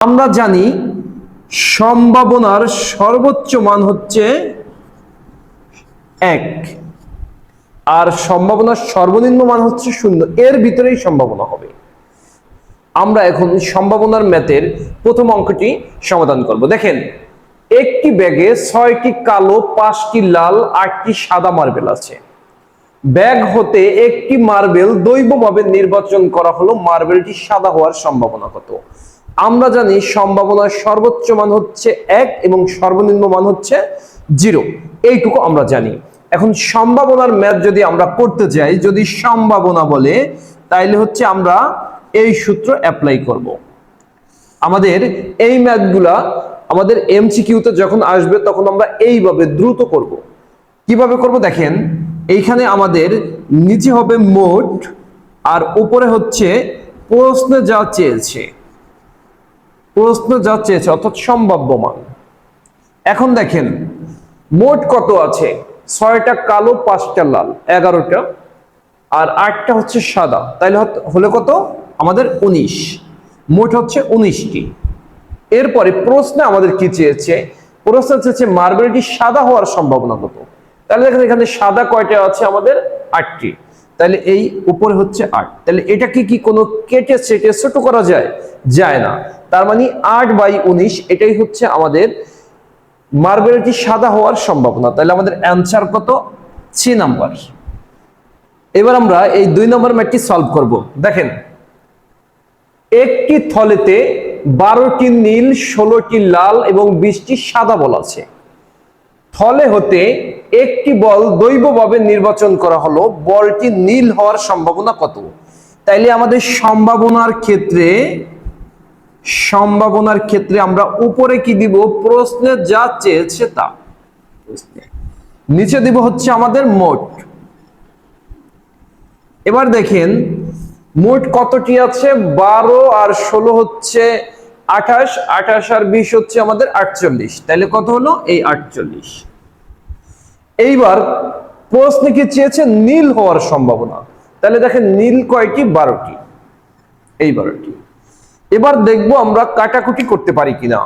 আমরা জানি সম্ভাবনার সর্বোচ্চ মান হচ্ছে এক। আর সম্ভাবনার সর্বনিম্ন মান হচ্ছে শূন্য। এর ভিতরেই সম্ভাবনা হবে। আমরা এখন সম্ভাবনার ম্যাথের প্রথম অঙ্কটি সমাধান করব। দেখেন, একটি ব্যাগে ছয়টি কালো, পাঁচটি লাল, আটটি সাদা মার্বেল আছে। ব্যাগ হতে একটি মার্বেল দৈবভাবে নির্বাচন করা হলো। মার্বেলটি সাদা হওয়ার সম্ভাবনা কত? আমরা জানি সম্ভাবনার সর্বোচ্চ মান হচ্ছে এক এবং সর্বনিম্ন মান হচ্ছে জিরো। এইটুকু আমরা জানি। এখন সম্ভাবনার ম্যাথ যদি আমরা করতে যাই, যদি সম্ভাবনা বলে, তাইলে হচ্ছে আমরা এই সূত্র অ্যাপ্লাই করব। আমাদের এই ম্যাথগুলা আমাদের এমসিকিউতে যখন আসবে, তখন আমরা এইভাবে দ্রুত করব। কীভাবে করব দেখেন, এইখানে আমাদের নিচে হবে মোট, আর উপরে হচ্ছে প্রশ্নে যা চেয়েছে। প্রশ্ন যা চেয়েছে, অর্থাৎ সম্ভাব্য মান এখন দেখেন, মোট কত আছে? ছয়টা কালো, পাঁচটা লাল, এগারোটা, আর আটটা হচ্ছে সাদা। তাইলে হলে কত? আমাদের উনিশ। মোট হচ্ছে উনিশটি। এরপরে প্রশ্নে আমাদের কি চেয়েছে? প্রশ্ন চেয়েছে, মার্বেলটি সাদা হওয়ার সম্ভাবনা কত? তাহলে দেখেন, এখানে সাদা কয়টা আছে? আমাদের আটটি। তাহলে এই উপরে হচ্ছে আট। তাহলে এটাকে কি কোনো কেটে সেটে ছোট করা যায়? যায় না। তার মানে আট বাই উনিশ, এটাই হচ্ছে আমাদের মার্বেলটি সাদা হওয়ার সম্ভাবনা। তাহলে আমাদের অ্যান্সার কত? সি নাম্বার এবার আমরা এই দুই নম্বর ম্যাটটি সলভ করব। দেখেন, একটি থলেতে বারোটি নীল, ষোলোটি লাল এবং বিশটি সাদা বল আছে। থলে হতে একটি বল দৈবভাবে নির্বাচন করা হলো, বলটি নীল হওয়ার সম্ভাবনা কত? তাইলে আমাদের সম্ভাবনার ক্ষেত্রে সম্ভাবনার ক্ষেত্রে আমরা উপরে কি দিব? প্রশ্নে যা চেয়েছে তা। নিচে দিব হচ্ছে আমাদের মোট। এবার দেখেন, মোট কতটি আছে? বারো আর ষোলো হচ্ছে আঠাশ আঠাশ আর বিশ হচ্ছে আমাদের আটচল্লিশ। তাহলে কত হলো? এই আটচল্লিশ। এইবার প্রশ্নে কি চেয়েছে? নীল হওয়ার সম্ভাবনা। তাহলে দেখেন, নীল কয়টি? বারোটি। এই বারোটি। এবার দেখব আমরা কাটাকুটি করতে পারি কিনা।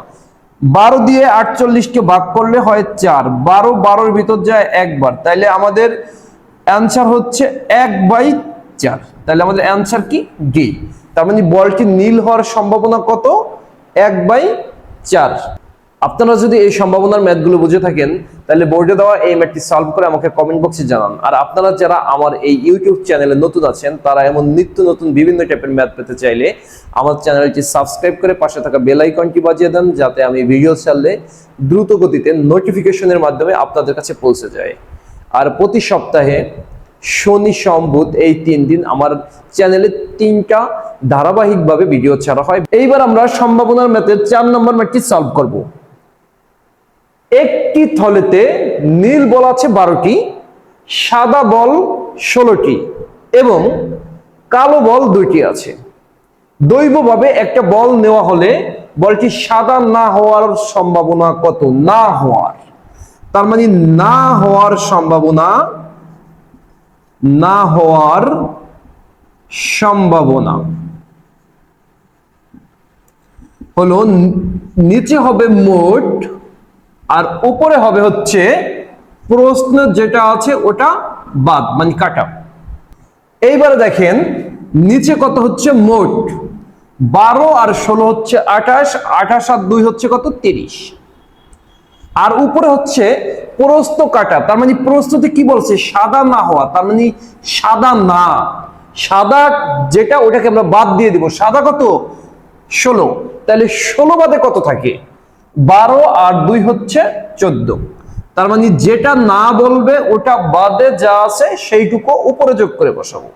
বারো দিয়ে আটচল্লিশকে ভাগ করলে হয় চার। বারো, বারোর ভিতর যায় একবার। তাইলে আমাদের অ্যান্সার হচ্ছে এক বাই চার। তাহলে আমাদের অ্যান্সার কি? ডি তার মানে বলটি নীল হওয়ার সম্ভাবনা কত? এক বাই চার। আপনারা যদি এই সম্ভাবনার ম্যাথগুলো বুঝে থাকেন, তাহলে বোর্ডে দেওয়া এই ম্যাথটি সলভ করে আমাকে কমেন্ট বক্সে জানান। আর আপনারা যারা আমার এই ইউটিউব চ্যানেলে নতুন আছেন, তারা এমন নিত্য নতুন বিভিন্ন টাইপের ম্যাথ পেতে চাইলে আমার চ্যানেলটি সাবস্ক্রাইব করে পাশে থাকা বেল আইকনটি বাজিয়ে দেন, যাতে আমি ভিডিও ছাড়লে দ্রুত গতিতে নোটিফিকেশনের মাধ্যমে আপনাদের কাছে পৌঁছে যায়। আর প্রতি সপ্তাহে শনি সম্ভূত এই তিন দিন আমার চ্যানেলে তিনটা ধারাবাহিকভাবে ভিডিও ছাড়া হয়। এইবার আমরা সম্ভাবনার ম্যাথের চার নম্বর ম্যাথটি সলভ করব। একটি থলেতে নীল বল আছে বারোটি, সাদা বল ষোলোটি এবং কালো বল দুইটি আছে। দৈবভাবে একটা বল নেওয়া হলে বলটি সাদা না হওয়ার সম্ভাবনা কত? না হওয়ার। তার মানে না হওয়ার সম্ভাবনা, না হওয়ার সম্ভাবনা। হলো নিচে হবে মোট আর উপরে হবে হচ্ছে প্রশ্ন যেটা আছে ওটা বাদ মানে কাটা এইবারে দেখেন, নিচে কত হচ্ছে মোট? বারো আর ষোলো হচ্ছে আঠাশ আঠাশ আর দুই হচ্ছে কত? তিরিশ। আর উপরে হচ্ছে প্রস্ত কাটা তার মানে প্রস্তুতে কি বলছে? সাদা না হওয়া, তার মানে সাদা না। সাদা যেটা, ওটাকে আমরা বাদ দিয়ে দিব। সাদা কত? ষোলো। তাহলে ষোলো বাদে কত থাকে? বারো আর দুই হচ্ছে চোদ্দ। তার মানে যেটা না বলবে, ওটা বাদে যা আছে সেইটুকু উপরে যোগ করে বসাবো।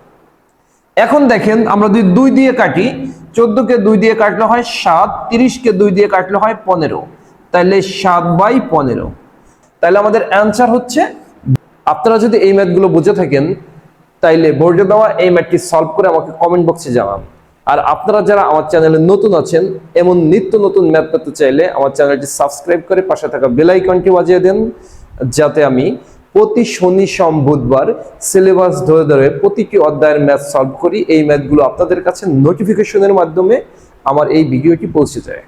এখন দেখেন, আমরা যদি দুই দিয়ে কাটি, চোদ্দকে দুই দিয়ে কাটলে হয় সাত, তিরিশকে দুই দিয়ে কাটলে হয় পনেরো। তাহলে সাত বাই পনেরো। তাহলে আমাদের অ্যান্সার হচ্ছে, আপনারা যদি এই ম্যাথগুলো বুঝে থাকেন, তাইলে বোর্ডে দেওয়া এই ম্যাথটি সলভ করে আমাকে কমেন্ট বক্সে জানান। আর আপনারা যারা আমার চ্যানেলে নতুন আছেন, এমন নিত্য নতুন ম্যাথ পেতে চাইলে আমার চ্যানেলটি সাবস্ক্রাইব করে পাশে থাকা বেলাইকনটি বাজিয়ে দেন, যাতে আমি প্রতি শনি সোম বুধবার সিলেবাস ধরে ধরে প্রতিটি অধ্যায়ের ম্যাথ সলভ করি। এই ম্যাথগুলো আপনাদের কাছে নোটিফিকেশনের মাধ্যমে আমার এই ভিডিওটি পৌঁছে যায়।